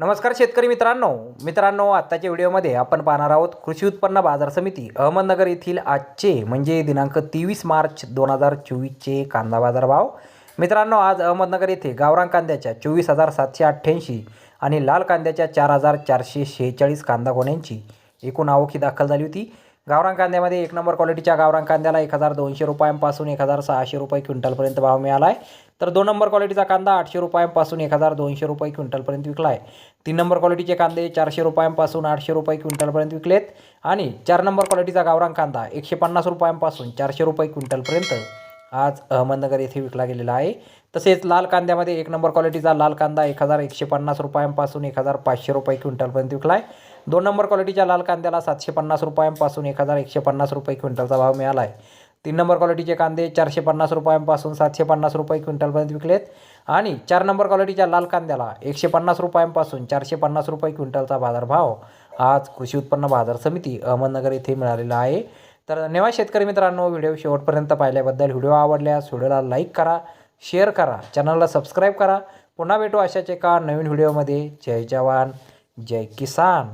नमस्कार शेतकरी मित्रांनो. मित्रांनो आत्ताच्या व्हिडिओमध्ये आपण पाहणार आहोत कृषी उत्पन्न बाजार समिती अहमदनगर येथील आजचे म्हणजे दिनांक तेवीस मार्च दोन हजार चोवीसचे कांदा बाजार भाव मित्रांनो आज अहमदनगर येथे गावरान कांद्याच्या चोवीस हजार सातशे अठ्ठ्याऐंशी आणि लाल कांद्याच्या चार हजार चारशे शेहेचाळीस कांदा गोण्यांची एकूण आवक ही दाखल झाली होती. गावरान कांद्यामध्ये एक नंबर क्वालिटीच्या गावरान कांद्याला एक हजार दोनशे रुपयांपासून एक हजार सहाशे रुपये क्विंटलपर्यंत भाव मिळाला आहे तर दोन नंबर क्वालिटीचा कांदा आठशे रुपयांपासून एक हजार दोनशे रुपये क्विंटलपर्यंत विकला आहे तीन नंबर क्वालिटीचे कांदे चारशे रुपयांपासून आठशे रुपये क्विंटलपर्यंत विकलेत. आणि चार नंबर क्वालिटीचा गावरान कांदा एकशे पन्नास रुपयांपासून चारशे रुपये क्विंटलपर्यंत आज अहमदनगर येथे विकला गेलेला आहे. तसेच लाल कांद्यामध्ये एक नंबर क्वालिटीचा लाल कांदा एक हजार एकशे पन्नास रुपयांपासून एक हजार पाचशे रुपये क्विंटलपर्यंत विकला आहे दोन नंबर क्वालिटीच्या लाल कांद्याला सातशे पन्नास रुपयांपासून एक हजार एकशे पन्नास रुपये क्विंटलचा भाव मिळाला आहे तीन नंबर क्वालिटीचे कांदे चारशे पन्नास रुपयांपासून सातशे पन्नास रुपये क्विंटलपर्यंत विकलेत. आणि चार नंबर क्वालिटीच्या लाल कांद्याला एकशे पन्नास रुपयांपासून चारशे पन्नास रुपये क्विंटलचा बाजारभाव आज कृषी उत्पन्न बाजार समिती अहमदनगर येथे मिळालेला आहे. तर धन्यवाद शेतकरी मित्रांनो व्हिडिओ शेवटपर्यंत पाहिल्याबद्दल व्हिडिओ आवडल्यास व्हिडिओला लाईक करा शेअर करा चॅनलला सबस्क्राईब करा. पुन्हा भेटू अशाच एका नवीन व्हिडिओमध्ये. जय जवान जय किसान.